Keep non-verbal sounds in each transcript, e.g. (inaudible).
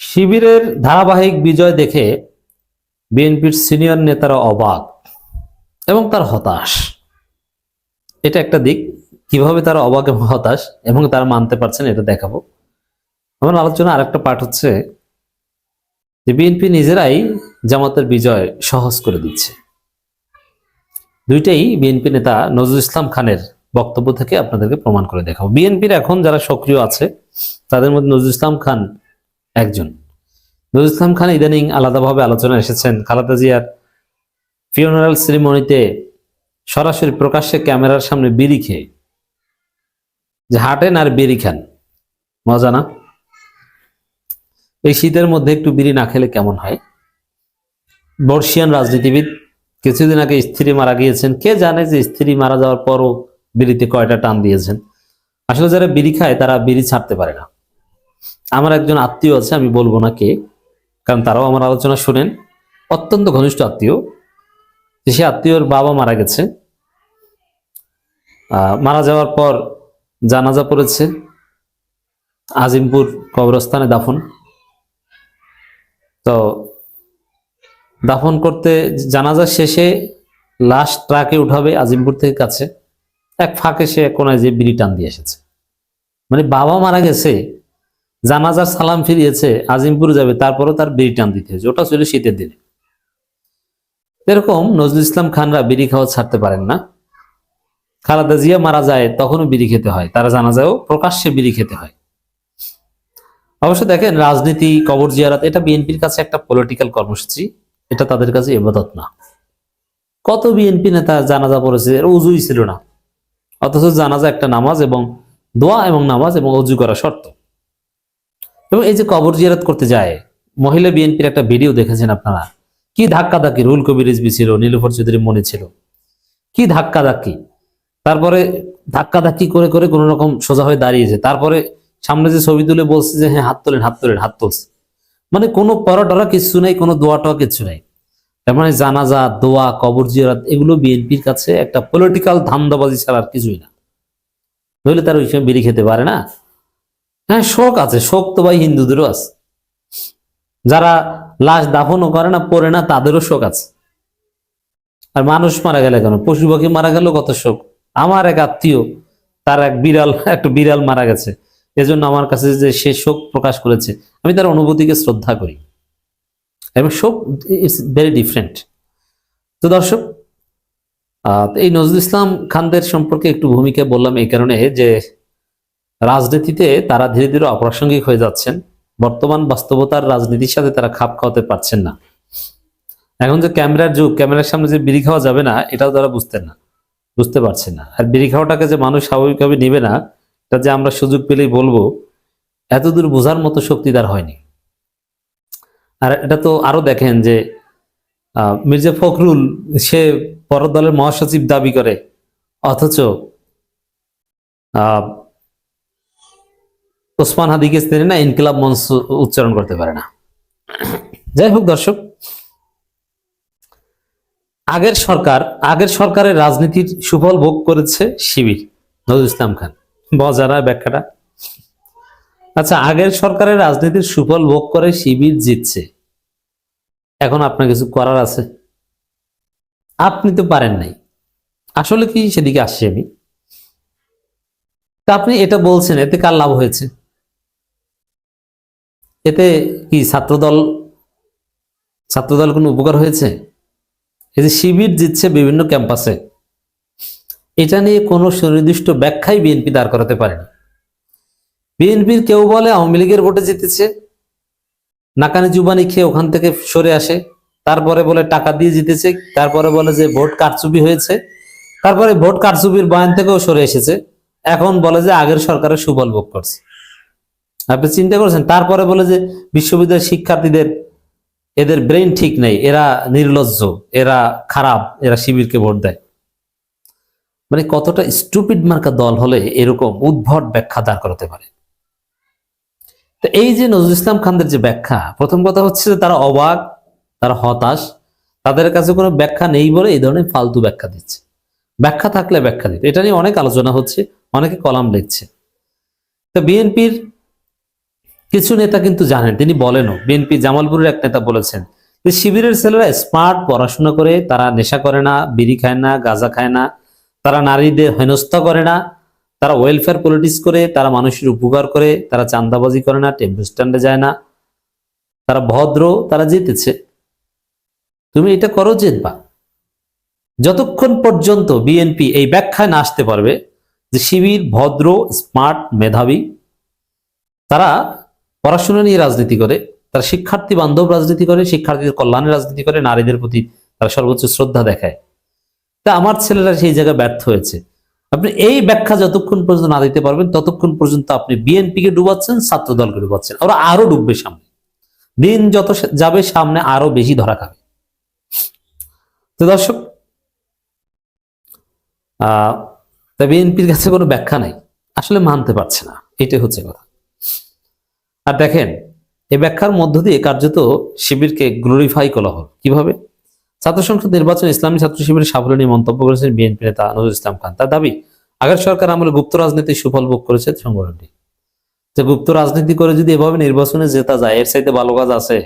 শিবিরের ধারাবাহিক বিজয় দেখে বিএনপির সিনিয়র নেতারা অবাক এবং তার হতাশ। এটা একটা দিক, কীভাবে তারা অবাক এবং হতাশ এবং তারা মানতে পারছেন এটা দেখাবো। আমার আলোচনা আরেকটা পার্ট হচ্ছে যে বিএনপি নিজেরাই জামাতের বিজয় সহজ করে দিচ্ছে। দুইটাই বিএনপি নেতা নজরুল ইসলাম খানের বক্তব্য থেকে আপনাদেরকে প্রমাণ করে দেখাবো। বিএনপির এখন যারা সক্রিয় আছে, তাদের মধ্যে নজরুল ইসলাম খান একজন। নজরুল ইসলাম খান ইদানিং আলাদাভাবে আলোচনা এসেছেন। খালেদা জিয়ার ফিউনারাল সেরিমনিতে সরাসরি প্রকাশ্যে ক্যামেরার সামনে বিড়ি খেয়ে। যে হাঁটেন আর বিড়ি খান। মজা না? এই শীতের মধ্যে একটু বিড়ি না খেলে কেমন হয়? বর্ষিয়ান রাজনীতিবিদ কিছুদিন আগে স্ত্রী মারা গিয়েছেন। কে জানে যে স্ত্রী মারা যাওয়ার পরও বিড়িতে কয়টা টান দিয়েছেন। আসলে যারা বিড়ি খায় তারা বিড়ি ছাড়তে পারে না। আমার একজন আত্মীয় আছে, আমি বলব না কে, কারণ তারাও আমার আলোচনা শুনেন। অত্যন্ত ঘনিষ্ঠ আত্মীয়। সে আত্মীয়র বাবা মারা গেছে। মারা যাওয়ার পর জানাজা পড়েছে। আজিমপুর কবরস্থানে দাফন। তো দাফন করতে জানাজা শেষে লাশ ট্রাকে উঠাবে আজিমপুর থেকে কাছে। এক ফাঁকে সে কোনায় যে বিড়ি টান দিয়ে এসেছে। মানে বাবা মারা গেছে জানাজার সালাম ফিরিয়েছে, আজিমপুর যাবে, তারপরও তার বিড়ি টান দিতে হয়েছে। ওটা ছিল শীতের দিনে। এরকম নজরুল ইসলাম খানরা বিড়ি খাওয়া ছাড়তে পারেন না। খালাদা জিয়া মারা যায়, তখনও বিড়ি খেতে হয়। তারা জানা যায়ও প্রকাশ্যে বিড়ি খেতে হয়। অবশ্য দেখেন, রাজনীতি, কবর জিয়ারাত, এটা বিএনপির কাছে একটা পলিটিক্যাল কর্মসূচি। এটা তাদের কাছে এবাদত না। কত বিএনপি নেতা জানাজা পড়েছে, এর উজুই ছিল না। অথচ জানাজা একটা নামাজ এবং দোয়া এবং নামাজ এবং অজু করা শর্ত। এবং এই যে কবর জিয়ারত করতে যায়, মহিলা বিএনপির একটা ভিডিও দেখেছেন আপনারা। কি ধাক্কা ধাক্কি রুল কবির রিজবি ছিল, নীলুফর চৌধুরী মনে ছিল। কি ধাক্কা ধাক্কি তারপরে ধাক্কা ধাক্কি করে করে কোন রকম সোজা হয়ে দাঁড়িয়েছে। তারপরে সামনে যে ছবি তুলে বলছে যে হ্যাঁ হাত তোলেন হাত তোলেন, হাত তুলছে। মানে কোনো পরটরা কিছু নেই, কোনো দোয়াটা কিছু নেই। তার মানে জানাজা, দোয়া, কবর জিয়ারত, এগুলো বিএনপির কাছে একটা পলিটিক্যাল ধান্দাবাজি ছাড়া আর কিছুই না। নইলে তার ওই সময় বিড়ি খেতে পারে না। হ্যাঁ শোক আছে, শোক তো ভাই হিন্দুদেরও আছে। যারা লাশ দাফনও করে না, পড়ে না, তাদেরও শোক আছে। আর মানুষ মারা গেলে কেন? পশু পাখি মারা গেল কত শোক। আমার এক আত্মীয়, তার এক বিড়াল, (laughs) একটা বিড়াল মারা গেছে। এজন্য আমার কাছে যে সে শোক প্রকাশ করেছে, আমি তার অনুভূতিকে শ্রদ্ধা করি। এবং শোক ইটস ভেরি ডিফারেন্ট তো দর্শক এই নজরুল ইসলাম খানদের সম্পর্কে একটু ভূমিকা বললাম এই কারণে যে রাজনীতিতে তারা ধীরে ধীরে অপ্রাসঙ্গিক হয়ে যাচ্ছেন। বর্তমান বাস্তবতার রাজনীতির সাথে তারা খাপ খাওয়াতে পারছেন না। এখন যে ক্যামেরার যুগ, ক্যামেরার সামনে যে বিড়ি খাওয়া যাবে না, এটাও তারা বুঝতেন না, বুঝতে পারছেন না। আর বিড়ি খাওয়াটাকে যে মানুষ স্বাভাবিকভাবে নেবে না, এটা যে আমরা সুযোগ পেলেই বলব, এতদূর বোঝার মতো শক্তি তার হয়নি। আর এটা তো আরও দেখেন যে মির্জা ফখরুল, সে পর দলের মহাসচিব দাবি করে, অথচ ওসমান হাদিকে চেনে না, ইনকিলাব মঞ্চ উচ্চারণ করতে পারে না। যাই হোক দর্শক, আগের সরকার, আগের সরকারের রাজনীতির সুফল ভোগ করেছে শিবির, নজরুল ইসলাম খান। মজারা ব্যাখ্যাটা। আচ্ছা আগের সরকারের রাজনীতির সুফল ভোগ করে শিবির জিতছে। এখন আপনার কিছু করার আছে? আপনি তো পারেন নাই। আসলে কি সেদিকে আসছি আমি? তা আপনি এটা বলছেন, এতে কার লাভ হয়েছে? এতে কি ছাত্রদল ছাত্রদল কোনো উপকার হয়েছে? এই যে শিবির জিতছে বিভিন্ন ক্যাম্পাসে, এটা নিয়ে কোনো সুনির্দিষ্ট ব্যাখ্যাই বিএনপি দাঁড় করাতে পারেনি। বিএনপির কেউ বলে আওয়ামী লীগের ভোটে জিতেছে, নাকানি জুবানি খেয়ে ওখান থেকে সরে আসে, তারপরে বলে টাকা দিয়ে জিতেছে, তারপরে বলে যে ভোট কারচুপি হয়েছে, তারপরে ভোট কারচুপির বয়ান থেকেও সরে এসেছে, এখন বলে যে আগের সরকারের সুফল ভোগ করছে। আপনি চিন্তা করেছেন, তারপরে বলে যে বিশ্ববিদ্যালয়ের শিক্ষার্থীদের এদের ব্রেন ঠিক নেই, এরা নির্লজ্জ, এরা খারাপ, এরা শিবিরকে ভোট দেয়। মানে কতটা স্টুপিড মার্কা দল হলে এরকম উদ্ভট ব্যাখ্যা দাঁড় করাতে পারে। তো এই যে নজরুল ইসলাম খানদের যে ব্যাখ্যা, প্রথম কথা হচ্ছে যে তারা অবাক, তারা হতাশ, তাদের কাছে কোনো ব্যাখ্যা নেই বলে এই ধরনের ফালতু ব্যাখ্যা দিচ্ছে। ব্যাখ্যা থাকলে ব্যাখ্যা দিত। এটা নিয়ে অনেক আলোচনা হচ্ছে, অনেকে কলাম লিখছে। তো বিএনপির কিছু নেতা কিন্তু জানেন, তিনি বলেনও, বিএনপি জামালপুরের এক নেতা বলেছেন যে শিবিরের ছেলেরা স্মার্ট পড়াশোনা করে, তারা নেশা করে না, বিড়ি খায় না, গাঁজা খায় না, তারা নারীদের হেনস্থা করে না, তারা ওয়েলফেয়ার পলিটিক্স করে, তারা মানুষের উপকার করে, তারা চান্দাবাজি করে না টেম্পো স্ট্যান্ডে যায় না, তারা ভদ্র, তারা জিতেছে। তুমি এটা করো জিতবা। যতক্ষণ পর্যন্ত বিএনপি এই ব্যাখ্যায় না আসতে পারবে যে শিবির ভদ্র স্মার্ট মেধাবী, তারা পড়াশোনা নিয়ে রাজনীতি করে, তারা শিক্ষার্থী বান্ধব রাজনীতি করে, শিক্ষার্থীদের কল্যাণে রাজনীতি করে, নারীদের প্রতি তারা সর্বোচ্চ শ্রদ্ধা দেখায়। তা আমার ছেলেরা সেই জায়গায় ব্যর্থ হয়েছে। আপনি এই ব্যাখ্যা যতক্ষণ পর্যন্ত না দিতে পারবেন, ততক্ষণ পর্যন্ত আপনি বিএনপিকে ডুবাচ্ছেন ছাত্র দলকে ডুবাচ্ছেন ওরা আরও ডুববে সামনে। দিন যত যাবে সামনে আরও বেশি ধরা খাবে। তো দর্শক, আহ বিএনপির কাছে কোনো ব্যাখ্যা নাই। আসলে মানতে পারছে না। এটাই হচ্ছে কথা। আর দেখেন এই ব্যাখ্যার মধ্য দিয়ে কার্যত শিবিরকে গ্লোরিফাই করা হল। কীভাবে? ছাত্র সংসদ নির্বাচন ইসলামী ছাত্র শিবিরের সাফল্য নিয়ে মন্তব্য করেছেন বিএনপি নেতা নজরুল ইসলাম খান। তার দাবি, আগের সরকার আমলে গুপ্ত রাজনীতির সুফল ভোগ করেছে সংগঠনটি। যে গুপ্ত রাজনীতি করে যদি এভাবে নির্বাচনে জেতা যায়, এর চাইতে ভালো কাজ আছে।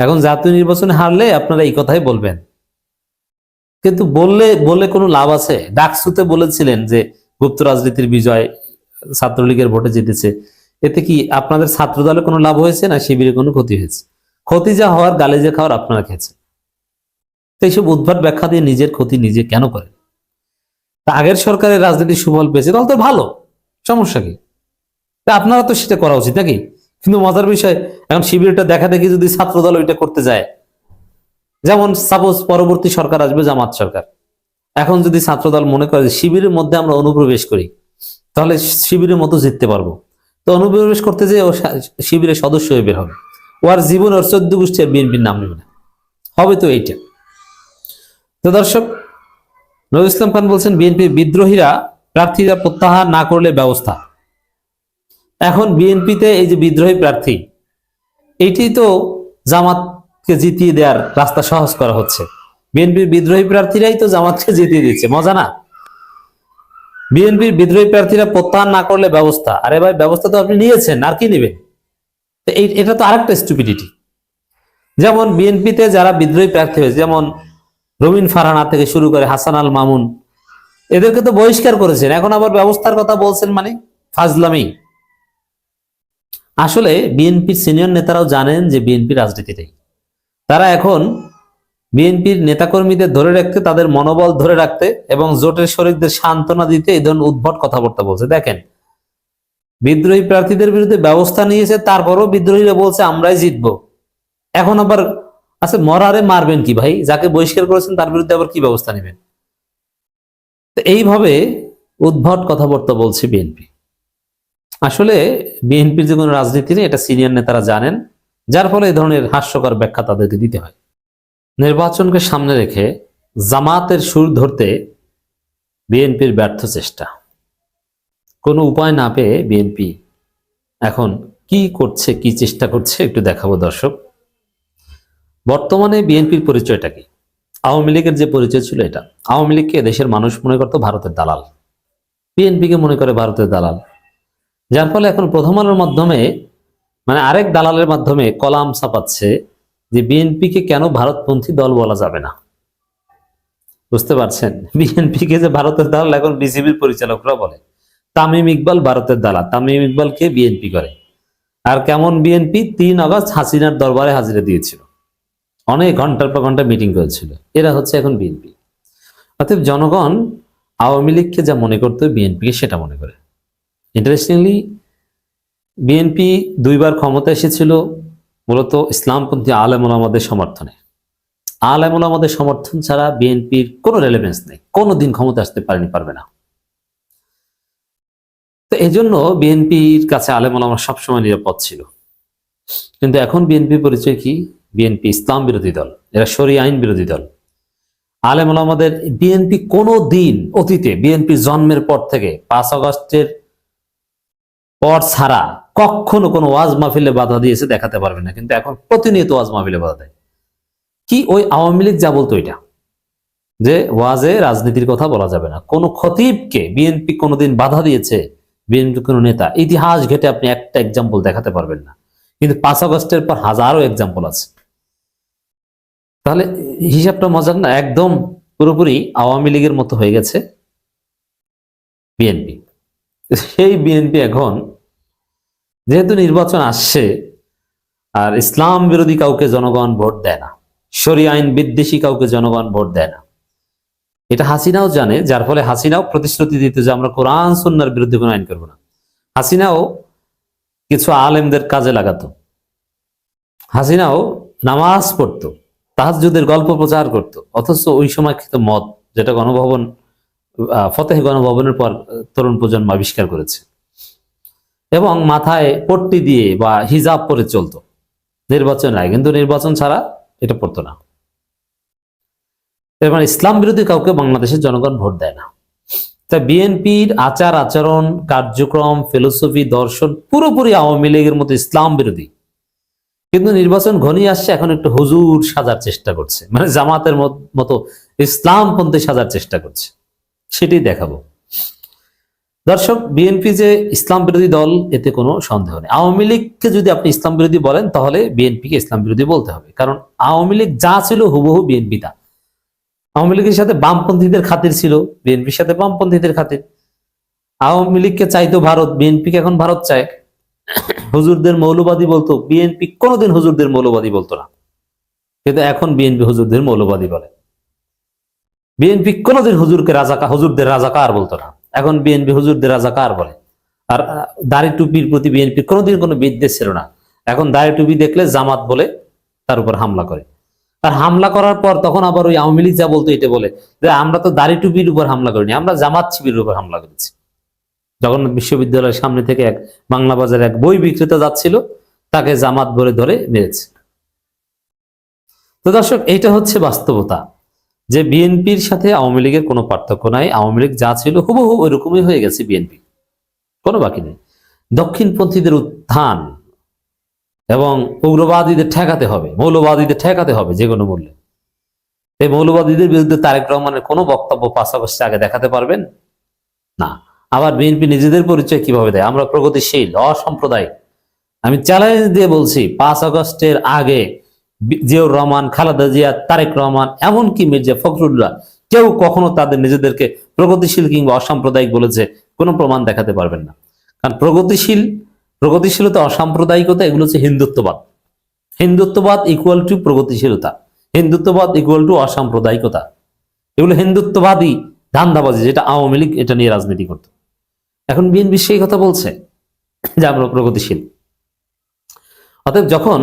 এখন জাতীয় নির্বাচনে হারলে আপনারা এই কথাই বলবেন। কিন্তু বললে বললে কোনো লাভ আছে? ডাকসুতে বলেছিলেন যে গুপ্ত রাজনীতির বিজয় ছাত্রলীগের ভোটে জিতেছে। এতে কি আপনাদের ছাত্র দলে কোনো লাভ হয়েছে না শিবিরে কোনো ক্ষতি হয়েছে? ক্ষতি যা হওয়ার গালে যে খাওয়ার আপনারা খেয়েছেন। তো এইসব উদ্ভাট ব্যাখ্যা দিয়ে নিজের ক্ষতি নিজে কেন করেন? তা আগের সরকারের রাজনীতি সুফল পেয়েছে, তাহলে তো ভালো, সমস্যা কি? তা আপনারা তো সেটা করা উচিত নাকি? কিন্তু মজার বিষয়, এখন শিবিরটা দেখা দেখি যদি ছাত্র দল ওইটা করতে যায়। যেমন সাপোজ পরবর্তী সরকার আসবে, জামাত সরকার। এখন যদি ছাত্রদল মনে করে শিবিরের মধ্যে আমরা অনুপ্রবেশ করি, তাহলে শিবিরের মতো জিততে পারব। তো অনুপ্রবেশ করতে যে ও শিবিরের সদস্য হয়ে বের হবে। ও আর জীবন ওর চোদ্দ গোষ্ঠী আর বিএনপির নাম নেবে না। হবে তো এইটা। তো দর্শক, নজরুল ইসলাম খান বলছেন বিএনপি বিদ্রোহীরা প্রার্থীরা প্রত্যাহার না করলে ব্যবস্থা। এখন বিএনপিতে এই যে বিদ্রোহী প্রার্থী, এইটি তো জামাতকে জিতিয়ে দেওয়ার রাস্তা সহজ করা হচ্ছে। বিএনপির বিদ্রোহী প্রার্থীরাই তো জামাতকে জিতিয়ে দিচ্ছে। মজা না? বিএনপির বিদ্রোহী প্রার্থীরা প্রত্যাহার না করলে ব্যবস্থা। আরে ভাই, ব্যবস্থা তো আপনি নিয়েছেন, আর কি নেবেন? এটা তো আরেকটা স্টুপিডিটি যেমন বিএনপিতে যারা বিদ্রোহী প্রার্থী হয়েছে, যেমন রবিন ফারহানা থেকে শুরু করে হাসান আল মামুন, এদেরকে তো বহিষ্কার করেছেন। এখন আবার ব্যবস্থার কথা বলছেন মানে ফাজলামি। আসলে বিএনপির সিনিয়র নেতারাও জানেন যে বিএনপি রাজনীতিটাই তারা এখন বিএনপির নেতাকর্মীদের ধরে রাখতে, তাদের মনোবল ধরে রাখতে এবং জোটের শরিকদের সান্ত্বনা দিতে এই ধরনের উদ্ভট কথাবার্তা বলছে। দেখেন, বিদ্রোহী প্রার্থীদের বিরুদ্ধে ব্যবস্থা নিয়েছে, তারপরও বিদ্রোহীরা বলছে, আমরাই জিতবো। এখন আবার আচ্ছা মরারে মারবেন কি ভাই? যাকে বহিষ্কার করেছেন, তার বিরুদ্ধে আবার কি ব্যবস্থা নেবেন? এইভাবে উদ্ভট কথাবার্তা বলছে বিএনপি। আসলে বিএনপির যে কোনো রাজনীতি নেই এটা সিনিয়র নেতারা জানেন, যার ফলে এই ধরনের হাস্যকর ব্যাখ্যা তাদেরকে দিতে হয়। নির্বাচনকে সামনে রেখে জামাতের সুর ধরতে বিএনপির ব্যর্থ চেষ্টা। কোনো উপায় না পেয়ে বিএনপি এখন কি করছে, কি চেষ্টা করছে একটু দেখাবো দর্শক। বর্তমানে বিএনপির পরিচয়টা কি? আওয়ামী লীগের যে পরিচয় ছিল এটা। আওয়ামী লীগকে দেশের মানুষ মনে করতো? ভারতের দালাল। বিএনপিকে মনে করে ভারতের দালাল। যার ফলে এখন প্রথম আলোর মাধ্যমে মানে আরেক দালালের মাধ্যমে কলাম ছাপাচ্ছে যে বিএনপিকে কেন ভারতপন্থী দল বলা যাবে না? বুঝতে পারছেন? (laughs) বিএনপিকে যে ভারতের দালাল, এখন বিসিবির পরিচালকরা বলে। তামিম ইকবাল ভারতের দালা তামিম ইকবালকে বিএনপি করে? আর কেমন বিএনপি? তিন আগস্ট হাসিনার দরবারে হাজিরা দিয়েছিল। অনেক ঘণ্টার পর ঘণ্টা মিটিং করেছিল। এরা হচ্ছে এখন বিএনপি। অতএব জনগণ আওয়ামী লীগকে যা মনে করতো বিএনপিকে সেটা মনে করে। ইন্টারেস্টিংলি বিএনপি দুইবার ক্ষমতা এসেছিল। মূলত ইসলামপন্থী আলেমুল আমাদের সমর্থনে। আলেমুল আমাদের সমর্থন ছাড়া বিএনপির কোনো রেলেভেন্স নেই। কোনো দিন ক্ষমতা আসতে পারেনি, পারবে না। তো এই জন্য বিএনপির কাছে আলেমুল আমার সবসময় নিরাপদ ছিল। কিন্তু এখন বিএনপির পরিচয় কি? বিএনপি ইসলাম বিরোধী দল, এরা সরি আইন বিরোধী দল। আলেমুল আমাদের বিএনপি কোনো দিন অতীতে বিএনপি জন্মের পর থেকে, পাঁচ আগস্টের পর ছাড়া কখনো কোনো ওয়াজ মাহফিলে বাধা দিয়েছে দেখাতে পারবে না। কিন্তু এখন প্রতিনিয়ত ওয়াজ মাহফিলে বাধা দেয়। কি ওই আওয়ামী লীগ যা বলতো এটা? যে ওয়াজে রাজনীতির কথা বলা যাবে না। কোন খতিবকে বিএনপি কোনোদিন বাধা দিয়েছে বিএনপি কোনো নেতা, ইতিহাস ঘেটে আপনি একটা এক্সাম্পল দেখাতে পারবেন না। কিন্তু পাঁচ আগস্টের পর হাজারো এক্সাম্পল আছে। তাহলে হিসাবটা মজার না? একদম পুরোপুরি আওয়ামী লীগের মতো হয়ে গেছে বিএনপি সেই বিএনপি এখন যেহেতু নির্বাচন আসছে, আর ইসলাম বিরোধী কাউকে জনগণ ভোট দেয় না সরি আইন বিদ্বেষী কাউকে জনগণ ভোট দেয় না। এটা হাসিনাও জানে, যার ফলে হাসিনাও প্রতিশ্রুতি দিত যে আমরা কোরআন সন্ন্যার বিরুদ্ধে কোনো আইন করব না। হাসিনাও কিছু আলেমদের কাজে লাগাতো। হাসিনাও নামাজ পড়তো তাহাজুদের গল্প প্রচার করত, অথচ ওই সময় খেত যেটা গণভবন ফতেহ গণভবনের পর তরুণ প্রজন্ম আবিষ্কার করেছে। এবং মাথায় পট্টি দিয়ে বা হিজাব পরে চলতো। নির্বাচন আগে কিন্তু নির্বাচন ছাড়া এটা পড়তো না। মানে ইসলাম বিরোধী কাউকে বাংলাদেশের জনগণ ভোট দেয় না। তা বিএনপির আচার আচরণ, কার্যক্রম, ফিলোসফি, দর্শন পুরোপুরি আওয়ামী লীগের মতো ইসলাম বিরোধী। কিন্তু নির্বাচন ঘনিয়ে আসছে, এখন একটু হুজুর সাজার চেষ্টা করছে। মানে জামাতের মত- ইসলামপন্থী সাজার চেষ্টা করছে। সেটাই দেখাবো। দর্শক বিএনপি যে ইসলাম বিরোধী দল, এতে কোনো সন্দেহ নেই। আওয়ামী লীগকে যদি আপনি ইসলাম বিরোধী বলেন, তাহলে বিএনপিকে ইসলাম বিরোধী বলতে হবে। কারণ আওয়ামী লীগ যা ছিল, হুবহু বিএনপি তা। আওয়ামী লীগের সাথে বামপন্থীদের খাতির ছিল বিএনপির সাথে বামপন্থীদের খাতির। আওয়ামী লীগকে চাইতো ভারত বিএনপিকে এখন ভারত চায়। হুজুরদের মৌলবাদী বলতো বিএনপি কোনোদিন হুজুরদের মৌলবাদী বলতো না। কিন্তু এখন বিএনপি হুজুরদের মৌলবাদী বলে। বিএনপি কোনোদিন হুজুরকে রাজাকা হুজুরদের রাজাকার বলতো না। এখন বিএনপি হুজুরদের রাজাকার বলে। আর দাড়ি টুপির প্রতি বিএনপির কোনোদিন কোনো বিদ্বেষ ছিল না। এখন দাড়ি টুপি দেখলে জামাত বলে তার উপর হামলা করে। আর হামলা করার পর তখন আবার ওই আওয়ামী লীগ যা বলতো এটা বলে যে আমরা তো দাড়ি টুপির উপর হামলা করিনি, আমরা জামাত শিবিরের উপর হামলা করেছি। জগন্নাথ বিশ্ববিদ্যালয়ের সামনে থেকে এক বাংলা বাজারে এক বই বিক্রেতা যাচ্ছিল, তাকে জামাত বলে ধরে মেরেছে। তো দর্শক, এইটা হচ্ছে বাস্তবতা। যে বিএনপির সাথে আওয়ামী লীগের কোনো পার্থক্য নাই, আওয়ামী লীগ যা ছিল হুবহু ওই রকমই হয়ে গেছে বিএনপি। কোনো বাকি নেই। দক্ষিণপন্থীদের উত্থান এবং উগ্রবাদীদের ঠেকাতে হবে, মৌলবাদীদের ঠেকাতে হবে যে কোনো মূল্যে। এই মৌলবাদীদের বিরুদ্ধে তারেক রহমানের কোনো বক্তব্য আগস্টে আগে দেখাতে পারবেন? না। আবার বিএনপি নিজেদের পরিচয় কীভাবে দেয়? আমরা প্রগতিশীল, অসাম্প্রদায়িক। আমি চ্যালেঞ্জ দিয়ে বলছি, পাঁচ আগস্টের আগে জিয়াউর রহমান, খালেদা জিয়া, তারেক রহমান, এমনকি মির্জা ফখরুল্লাহ, কেউ কখনো তাদের নিজেদেরকে প্রগতিশীল কিংবা অসাম্প্রদায়িক বলেছে, কোনো প্রমাণ দেখাতে পারবেন না। কারণ প্রগতিশীল, প্রগতিশীলতা, অসাম্প্রদায়িকতা, এগুলো হচ্ছে হিন্দুত্ববাদ। হিন্দুত্ববাদ ইকুয়াল টু প্রগতিশীলতা, হিন্দুত্ববাদ ইকুয়াল টু অসাম্প্রদায়িকতা। এগুলো হিন্দুত্ববাদী ধান্দাবাজি, যেটা আওয়ামী লীগ এটা নিয়ে রাজনীতি করত। এখন বিএনপি সেই কথা বলছে যে আমরা প্রগতিশীল। অতএব যখন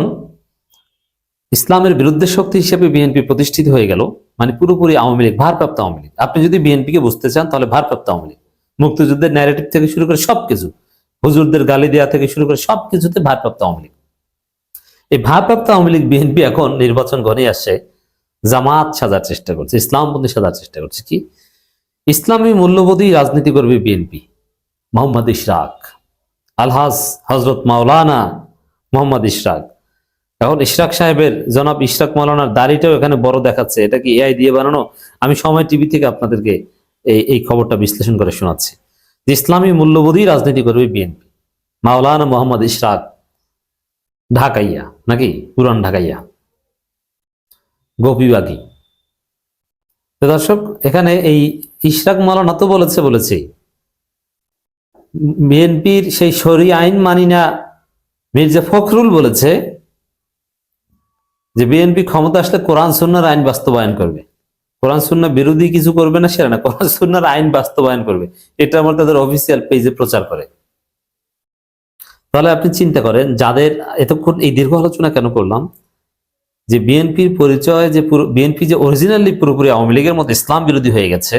ইসলামের বিরুদ্ধে শক্তি হিসেবে বিএনপি প্রতিষ্ঠিত হয়ে গেল মানে পুরোপুরি আওয়ামী লীগ, ভারপ্রাপ্ত আওয়ামী লীগ। আপনি যদি বিএনপিকে বুঝতে চান, তাহলে ভারপ্রাপ্ত আওয়ামী লীগ। মুক্তিযুদ্ধের ন্যারেটিভ থেকে শুরু করে সবকিছু, হুজুরদের গালি দেওয়া থেকে শুরু করে সবকিছুতে ভারপ্রাপ্ত আওয়ামী লীগ। এই ভারপ্রাপ্ত আওয়ামী লীগ, বিএনপি এখন নির্বাচন ঘনে আসছে, জামাত সাজার চেষ্টা করছে, ইসলামপন্থী সাজার চেষ্টা করছে কি? ইসলামী মূল্যবোধই রাজনীতি করবে বিএনপি, মোহাম্মদ ইশরাক, আলহাজ হজরত মাওলানা মোহাম্মদ ইশরাক। এখন ইশরাক সাহেবের জনাব ইশরাক মাওলানার দাড়িটাও এখানে বড় দেখাচ্ছে। এটা কি এআই দিয়ে বানানো? আমি সময় টিভি থেকে আপনাদেরকে এই এই খবরটা বিশ্লেষণ করে শোনাচ্ছি। যে ইসলামী মূল্যবোধই রাজনীতি করবে বিএনপি মাওলানা মোহাম্মদ ইশরাক ঢাকাইয়া, নাকি? পুরান ঢাকাইয়া। গোপীবাগী। দর্শক, এখানে এই ইশরাক মাওলানা তো বলেছে বলেছে বিএনপির সেই সরি আইন মানি না মির্জা ফখরুল বলেছে যে বিএনপি ক্ষমতা আসলে কোরআন সুন্নার আইন বাস্তবায়ন করবে। কোরআন সুন্না বিরোধী কিছু করবে না সেটা না। কোরআন সুন্নার আইন বাস্তবায়ন করবে। এটা আমার তাদের অফিসিয়াল পেজে প্রচার করে। তাহলে আপনি চিন্তা করেন, যাদের এতক্ষণ এই দীর্ঘ আলোচনা কেন করলাম? যে বিএনপির পরিচয় যে বিএনপি যে অরিজিনালি পুরোপুরি আওয়ামী লীগের মতো ইসলাম বিরোধী হয়ে গেছে,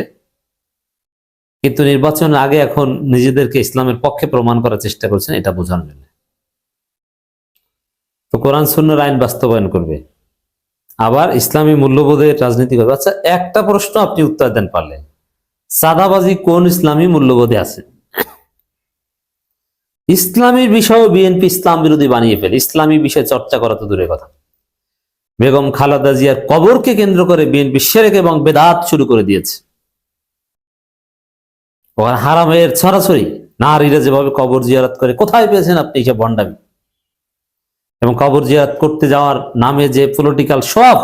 কিন্তু নির্বাচনের আগে এখন নিজেদেরকে ইসলামের পক্ষে প্রমাণ করার চেষ্টা করছেন, এটা বোঝানোর জন্য। তো কোরআন সুন্নার আইন বাস্তবায়ন করবে। আবার ইসলামী মূল্যবোধের রাজনীতি করবে। আচ্ছা একটা প্রশ্ন আপনি উত্তর দেন পারলেন সাদাবাজি কোন ইসলামী মূল্যবোধে আছে? ইসলামীর বিষয় বিএনপি ইসলাম বিরোধী বানিয়ে ফেলে। ইসলামী বিষয়ে চর্চা করা তো দূরের কথা। বেগম খালেদা জিয়ার কবরকে কেন্দ্র করে বিএনপি সেরেক এবং বেদাত শুরু করে দিয়েছে। হারামের ছড়াছড়ি। নারীরা যেভাবে কবর জিয়ারত করে, কোথায় পেয়েছেন আপনি এইসব ভণ্ডামি? এবং কবর জিয়ারত করতে যাওয়ার নামে যে পলিটিক্যাল সব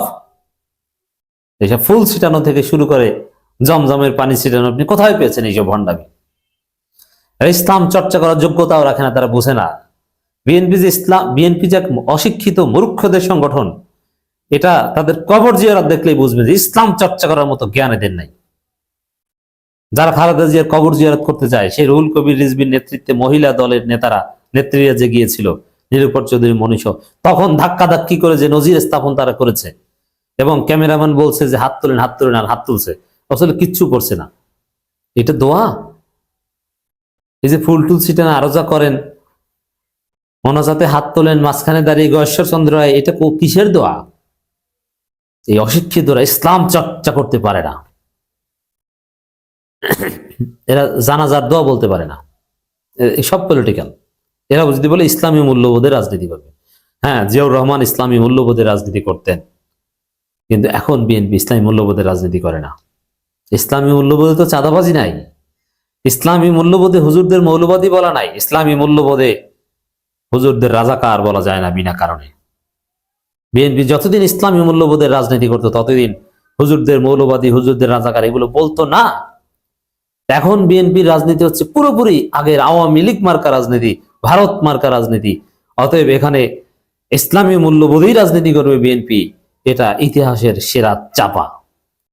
এইসব ফুল ছিটানো থেকে শুরু করে জমজমের পানি ছিটানো, আপনি কোথায় পেয়েছেন এইসব ভণ্ডামি? ইসলাম চর্চা করার যোগ্যতাও রাখে না, তারা বোঝে না। বিএনপি যে ইসলাম বিএনপি যে অশিক্ষিত মূর্খদের সংগঠন, এটা তাদের কবর জিয়ারত দেখলেই বুঝবে যে ইসলাম চর্চা করার মতো জ্ঞান এদের নাই। যারা খালেদা জিয়ার কবর জিয়ারত করতে চায়, সেই রুহুল কবির রিজবির নেতৃত্বে মহিলা দলের নেতারা, নেত্রীরা যে গিয়েছিল নিরুপর চৌধুরী মনীষ, তখন ধাক্কা ধাক্কি করে যে নজির স্থাপন তারা করেছে এবং ক্যামেরাম্যান বলছে যে, হাত তোলেন হাত তোলেন আর হাত তুলছে। আসলে কিচ্ছু করছে না। এটা দোয়া? এই যে ফুল টুল ছিটেন, আরও যা করেন। মনাজাতে হাত তোলেন, মাঝখানে দাঁড়িয়ে গয়েশ্বর চন্দ্র রায়, এটা কিসের দোয়া? এই অশিক্ষিতরা ইসলাম চর্চা করতে পারে না। এরা জানাজার দোয়া বলতে পারে না। সব পলিটিক্যাল এরা যদি বলে ইসলামী মূল্যবোধের রাজনীতি করবে। হ্যাঁ জিয়াউর রহমান ইসলামী মূল্যবোধের রাজনীতি করতেন। কিন্তু এখন বিএনপি ইসলামী মূল্যবোধের রাজনীতি করে না। ইসলামী মূল্যবোধে তো চাঁদাবাজি নাই। ইসলামী মূল্যবোধে হুজুরদের মৌলবাদী বলা নাই। ইসলামী মূল্যবোধে হুজুরদের রাজাকার বলা যায় না বিনা কারণে। বিএনপি যতদিন ইসলামী মূল্যবোধের রাজনীতি করতো, ততদিন হুজুরদের মৌলবাদী, হুজুরদের রাজাকার এগুলো বলতো না। এখন বিএনপির রাজনীতি হচ্ছে পুরোপুরি আগের আওয়ামী লীগ মার্কা রাজনীতি। ভারত মার্কা রাজনীতি। অতএব এখানে ইসলামী মূল্যবোধেই রাজনীতি করবে বিএনপি। এটা ইতিহাসের সেরা চাপা।